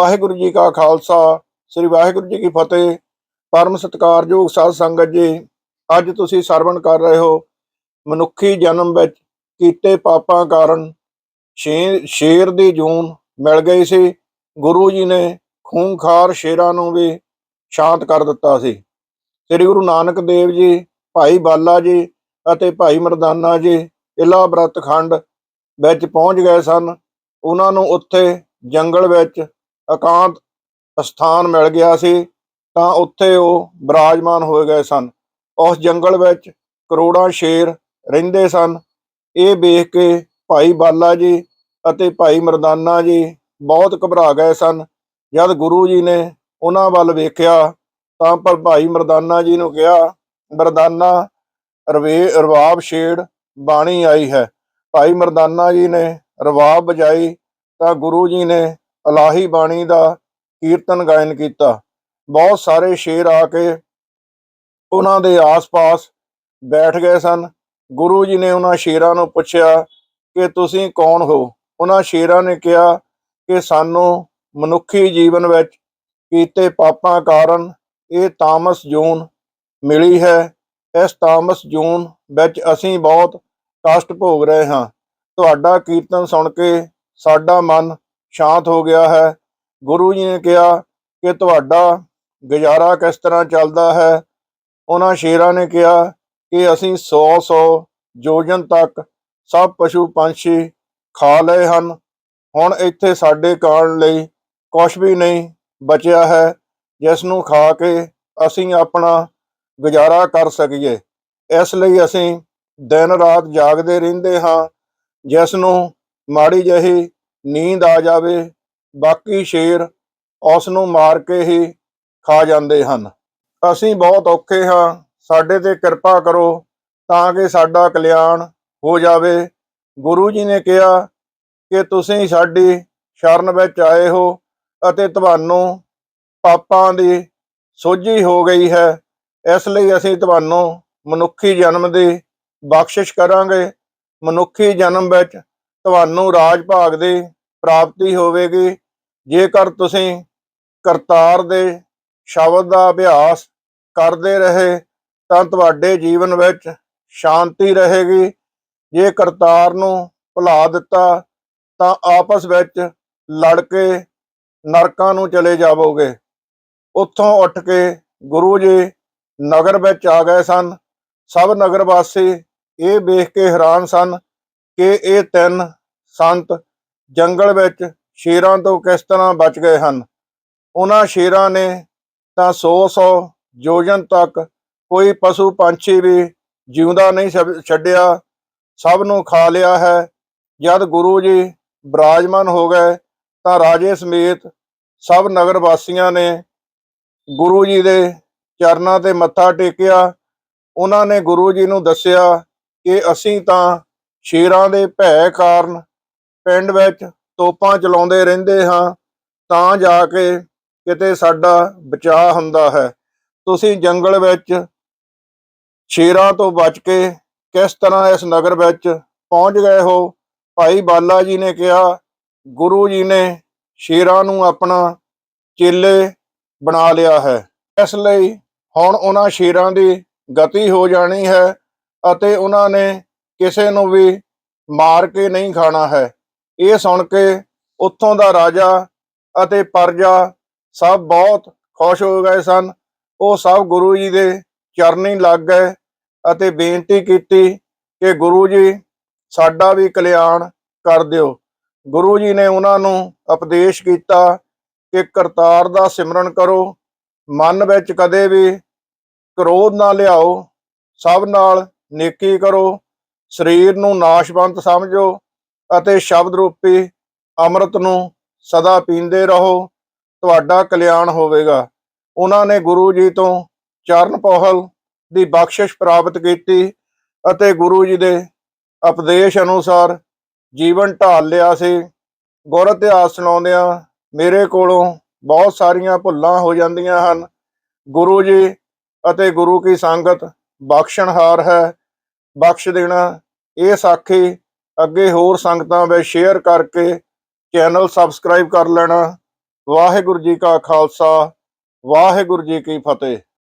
ਵਾਹਿਗੁਰੂ ਜੀ ਕਾ ਖਾਲਸਾ, ਸ੍ਰੀ ਵਾਹਿਗੁਰੂ ਜੀ ਕੀ ਫਤਿਹ। ਪਰਮ ਸਤਿਕਾਰਯੋਗ ਸਾਧ ਸੰਗਤ ਜੀ, ਅੱਜ ਤੁਸੀਂ ਸਰਵਣ ਕਰ ਰਹੇ ਹੋ ਮਨੁੱਖੀ ਜਨਮ ਵਿੱਚ ਕੀਤੇ ਪਾਪਾਂ ਕਾਰਨ ਸ਼ੇ- ਸ਼ੇਰ ਦੀ ਜੂਨ ਮਿਲ ਗਈ ਸੀ। ਗੁਰੂ ਜੀ ਨੇ ਖੂੰਖਾਰ ਸ਼ੇਰਾਂ ਨੂੰ ਵੀ ਸ਼ਾਂਤ ਕਰ ਦਿੱਤਾ ਸੀ। ਸ੍ਰੀ ਗੁਰੂ ਨਾਨਕ ਦੇਵ ਜੀ, ਭਾਈ ਬਾਲਾ ਜੀ ਅਤੇ ਭਾਈ ਮਰਦਾਨਾ ਜੀ ਇਲਾ ਬ੍ਰਤ ਖੰਡ ਵਿੱਚ ਪਹੁੰਚ ਗਏ ਸਨ। ਉਹਨਾਂ ਨੂੰ ਉੱਥੇ ਜੰਗਲ ਵਿੱਚ ਇਕਾਂਤ ਸਥਾਨ ਮਿਲ ਗਿਆ ਸੀ, ਤਾਂ ਉੱਥੇ ਉਹ ਬਿਰਾਜਮਾਨ ਹੋ ਗਏ ਸਨ। ਉਸ ਜੰਗਲ ਵਿੱਚ ਕਰੋੜਾਂ ਸ਼ੇਰ ਰਹਿੰਦੇ ਸਨ। ਇਹ ਵੇਖ ਕੇ ਭਾਈ ਬਾਲਾ ਜੀ ਅਤੇ ਭਾਈ ਮਰਦਾਨਾ ਜੀ ਬਹੁਤ ਘਬਰਾ ਗਏ ਸਨ। ਜਦ ਗੁਰੂ ਜੀ ਨੇ ਉਹਨਾਂ ਵੱਲ ਵੇਖਿਆ, ਤਾਂ ਪਰ ਭਾਈ ਮਰਦਾਨਾ ਜੀ ਨੂੰ ਕਿਹਾ, ਮਰਦਾਨਾ, ਰਵੇ, ਰਵਾਬ ਛੇੜ ਬਾਣੀ ਆਈ ਹੈ। ਭਾਈ ਮਰਦਾਨਾ ਜੀ ਨੇ ਰਵਾਬ ਵਜਾਈ, ਤਾਂ ਗੁਰੂ ਜੀ ਨੇ ਅਲਾਹੀ ਬਾਣੀ ਦਾ ਕੀਰਤਨ ਗਾਇਨ ਕੀਤਾ। ਬਹੁਤ ਸਾਰੇ ਸ਼ੇਰ ਆ ਕੇ ਉਹਨਾਂ ਦੇ ਆਸ-ਪਾਸ ਬੈਠ ਗਏ ਸਨ। ਗੁਰੂ ਜੀ ਨੇ ਉਹਨਾਂ ਸ਼ੇਰਾਂ ਨੂੰ ਪੁੱਛਿਆ ਕਿ ਤੁਸੀਂ ਕੌਣ ਹੋ? ਉਹਨਾਂ ਸ਼ੇਰਾਂ ਨੇ ਕਿਹਾ ਕਿ ਸਾਨੂੰ ਮਨੁੱਖੀ ਜੀਵਨ ਵਿੱਚ ਕੀਤੇ ਪਾਪਾਂ ਕਾਰਨ ਇਹ ਤਾਮਸ ਜੂਨ ਮਿਲੀ ਹੈ। ਇਸ ਤਾਮਸ ਜੂਨ ਵਿੱਚ ਅਸੀਂ ਬਹੁਤ ਕਸ਼ਟ ਭੋਗ ਰਹੇ ਹਾਂ। ਤੁਹਾਡਾ ਕੀਰਤਨ ਸੁਣ ਕੇ ਸਾਡਾ ਮਨ ਸ਼ਾਂਤ ਹੋ ਗਿਆ ਹੈ। ਗੁਰੂ ਜੀ ਨੇ ਕਿਹਾ ਕਿ ਤੁਹਾਡਾ ਗੁਜ਼ਾਰਾ ਕਿਸ ਤਰ੍ਹਾਂ ਚੱਲਦਾ ਹੈ? ਉਹਨਾਂ ਸ਼ੇਰਾਂ ਨੇ ਕਿਹਾ ਕਿ ਅਸੀਂ 100 100 ਜੋਜਨ ਤੱਕ ਸਭ ਪਸ਼ੂ ਪੰਛੀ ਖਾ ਲਏ ਹਨ। ਹੁਣ ਇੱਥੇ ਸਾਡੇ ਖਾਣ ਲਈ ਕੁਝ ਵੀ ਨਹੀਂ ਬਚਿਆ ਹੈ। ਜਿਸ ਨੂੰ ਖਾ ਕੇ ਅਸੀਂ ਆਪਣਾ ਗੁਜ਼ਾਰਾ ਕਰ ਸਕੀਏ। ਇਸ ਲਈ ਅਸੀਂ ਦਿਨ ਰਾਤ ਜਾਗਦੇ ਰਹਿੰਦੇ ਹਾਂ। ਜਿਸ ਨੂੰ ਮਾੜੀ ਜਿਹੀ ਨੀਂਦ ਆ ਜਾਵੇ, ਬਾਕੀ ਸ਼ੇਰ ਉਸ ਨੂੰ ਮਾਰ ਕੇ ਹੀ ਖਾ ਜਾਂਦੇ ਹਨ। ਅਸੀਂ ਬਹੁਤ ਔਖੇ ਹਾਂ, ਸਾਡੇ ਤੇ ਕਿਰਪਾ ਕਰੋ ਤਾਂ ਕਿ ਸਾਡਾ ਕਲਿਆਣ ਹੋ ਜਾਵੇ। ਗੁਰੂ ਜੀ ਨੇ ਕਿਹਾ ਕਿ ਤੁਸੀਂ ਸਾਡੀ ਸ਼ਰਨ ਵਿੱਚ ਆਏ ਹੋ ਅਤੇ ਤੁਹਾਨੂੰ ਪਾਪਾਂ ਦੀ ਸੋਝੀ ਹੋ ਗਈ ਹੈ। ਇਸ ਲਈ ਅਸੀਂ ਤੁਹਾਨੂੰ ਮਨੁੱਖੀ ਜਨਮ ਦੀ ਬਖਸ਼ਿਸ਼ ਕਰਾਂਗੇ। ਮਨੁੱਖੀ ਜਨਮ ਵਿੱਚ ਤੁਹਾਨੂੰ ਰਾਜ ਭਾਗ ਦੀ ਪ੍ਰਾਪਤੀ ਹੋਵੇਗੀ। ਜੇਕਰ ਤੁਸੀਂ ਕਰਤਾਰ ਦੇ ਸ਼ਬਦ ਦਾ ਅਭਿਆਸ ਕਰਦੇ ਰਹੇ, ਤਾਂ ਤੁਹਾਡੇ ਜੀਵਨ ਵਿੱਚ ਸ਼ਾਂਤੀ ਰਹੇਗੀ। ਜੇ ਕਰਤਾਰ ਨੂੰ ਭੁਲਾ ਦਿੱਤਾ, ਤਾਂ ਆਪਸ ਵਿੱਚ ਲੜ ਕੇ ਨਰਕਾਂ ਨੂੰ ਚਲੇ ਜਾਵੋਗੇ। ਉੱਥੋਂ ਉੱਠ ਕੇ ਗੁਰੂ ਜੀ ਨਗਰ ਵਿੱਚ ਆ ਗਏ ਸਨ। ਸਭ ਨਗਰ ਵਾਸੀ ਇਹ ਵੇਖ ਕੇ ਹੈਰਾਨ ਸਨ ਕਿ ਇਹ ਤਿੰਨ ਸੰਤ ਜੰਗਲ ਵਿੱਚ ਸ਼ੇਰਾਂ ਤੋਂ ਕਿਸ ਤਰ੍ਹਾਂ ਬਚ ਗਏ ਹਨ? ਉਹਨਾਂ ਸ਼ੇਰਾਂ ਨੇ ਤਾਂ 100-100 ਯੋਜਨ ਤੱਕ ਕੋਈ ਪਸ਼ੂ ਪੰਛੀ ਵੀ ਜਿਉਂਦਾ ਨਹੀਂ ਛੱਡ- ਛੱਡਿਆ। ਸਭ ਨੂੰ ਖਾ ਲਿਆ ਹੈ। ਜਦ ਗੁਰੂ ਜੀ ਬਿਰਾਜਮਾਨ ਹੋ ਗਏ ਤਾਂ ਰਾਜੇ ਸਮੇਤ ਸਭ ਨਗਰ ਵਾਸੀਆਂ ਨੇ ਗੁਰੂ ਜੀ ਦੇ ਚਰਨਾਂ ਤੇ ਮੱਥਾ ਟੇਕਿਆ। ਉਹਨਾਂ ਨੇ ਗੁਰੂ ਜੀ ਨੂੰ ਦੱਸਿਆ ਕਿ ਅਸੀਂ ਤਾਂ ਸ਼ੇਰਾਂ ਦੇ ਭੈ ਕਾਰਨ ਪਿੰਡ ਵਿੱਚ ਤੋਪਾਂ ਚਲਾਉਂਦੇ ਰਹਿੰਦੇ ਹਾਂ, ਤਾਂ ਜਾ ਕੇ ਕਿਤੇ ਸਾਡਾ ਬਚਾਅ ਹੁੰਦਾ ਹੈ। ਤੁਸੀਂ ਜੰਗਲ ਵਿੱਚ ਸ਼ੇਰਾਂ ਤੋਂ ਬਚ ਕੇ ਕਿਸ ਤਰ੍ਹਾਂ ਇਸ ਨਗਰ ਵਿੱਚ ਪਹੁੰਚ ਗਏ ਹੋ? ਭਾਈ ਬਾਲਾ ਜੀ ਨੇ ਕਿਹਾ, ਗੁਰੂ ਜੀ ਨੇ ਸ਼ੇਰਾਂ ਨੂੰ ਆਪਣਾ ਚੇਲੇ ਬਣਾ ਲਿਆ ਹੈ। ਇਸ ਲਈ ਹੁਣ ਉਹਨਾਂ ਸ਼ੇਰਾਂ ਦੀ ਗਤੀ ਹੋ ਜਾਣੀ ਹੈ ਅਤੇ ਉਹਨਾਂ ਨੇ ਕਿਸੇ ਨੂੰ ਵੀ ਮਾਰ ਕੇ ਨਹੀਂ ਖਾਣਾ ਹੈ। ਇਹ ਸੁਣ ਕੇ ਉੱਥੋਂ ਦਾ ਰਾਜਾ ਅਤੇ ਪਰਜਾ ਸਭ ਬਹੁਤ ਖੁਸ਼ ਹੋ ਗਏ ਸਨ। ਉਹ ਸਭ ਗੁਰੂ ਜੀ ਦੇ ਚਰਨੀ ਲੱਗ ਗਏ ਅਤੇ ਬੇਨਤੀ ਕੀਤੀ ਕਿ ਗੁਰੂ ਜੀ, ਸਾਡਾ ਵੀ ਕਲਿਆਣ ਕਰ ਦਿਓ। ਗੁਰੂ ਜੀ ਨੇ ਉਹਨਾਂ ਨੂੰ ਉਪਦੇਸ਼ ਕੀਤਾ ਕਿ ਕਰਤਾਰ ਦਾ ਸਿਮਰਨ ਕਰੋ। ਮਨ ਵਿੱਚ ਕਦੇ ਵੀ ਕ੍ਰੋਧ ਨਾ ਲਿਆਓ। ਸਭ ਨਾਲ ਨੇਕੀ ਕਰੋ। ਸਰੀਰ ਨੂੰ ਨਾਸ਼ਵੰਤ ਸਮਝੋ ਅਤੇ ਸ਼ਬਦ ਰੂਪੀ ਅੰਮ੍ਰਿਤ ਨੂੰ ਸਦਾ ਪੀਂਦੇ ਰਹੋ। ਤੁਹਾਡਾ ਕਲਿਆਣ ਹੋਵੇਗਾ। ਉਹਨਾਂ ਨੇ ਗੁਰੂ ਜੀ ਤੋਂ ਚਰਨ ਪੋਹਲ ਦੀ ਬਖਸ਼ਿਸ਼ ਪ੍ਰਾਪਤ ਕੀਤੀ ਅਤੇ ਗੁਰੂ ਜੀ ਦੇ ਉਪਦੇਸ਼ ਅਨੁਸਾਰ ਜੀਵਨ ਢਾਲ ਲਿਆ ਸੀ। ਗੁਰ ਇਤਿਹਾਸ ਸੁਣਾਉਂਦਿਆਂ ਮੇਰੇ ਕੋਲੋਂ ਬਹੁਤ ਸਾਰੀਆਂ ਭੁੱਲਾਂ ਹੋ ਜਾਂਦੀਆਂ ਹਨ। ਗੁਰੂ ਜੀ ਅਤੇ ਗੁਰੂ ਕੀ ਸੰਗਤ ਬਖਸ਼ਣਹਾਰ ਹੈ। ਬਖਸ਼ ਦੇਣਾ। ਇਹ ਸਾਖੀ ਅੱਗੇ ਹੋਰ ਸੰਗਤਾਂ ਵਿੱਚ ਸ਼ੇਅਰ ਕਰਕੇ ਚੈਨਲ ਸਬਸਕ੍ਰਾਈਬ ਕਰ ਲੈਣਾ। ਵਾਹਿਗੁਰੂ ਜੀ ਕਾ ਖਾਲਸਾ, ਵਾਹਿਗੁਰੂ ਜੀ ਕੀ ਫਤਿਹ।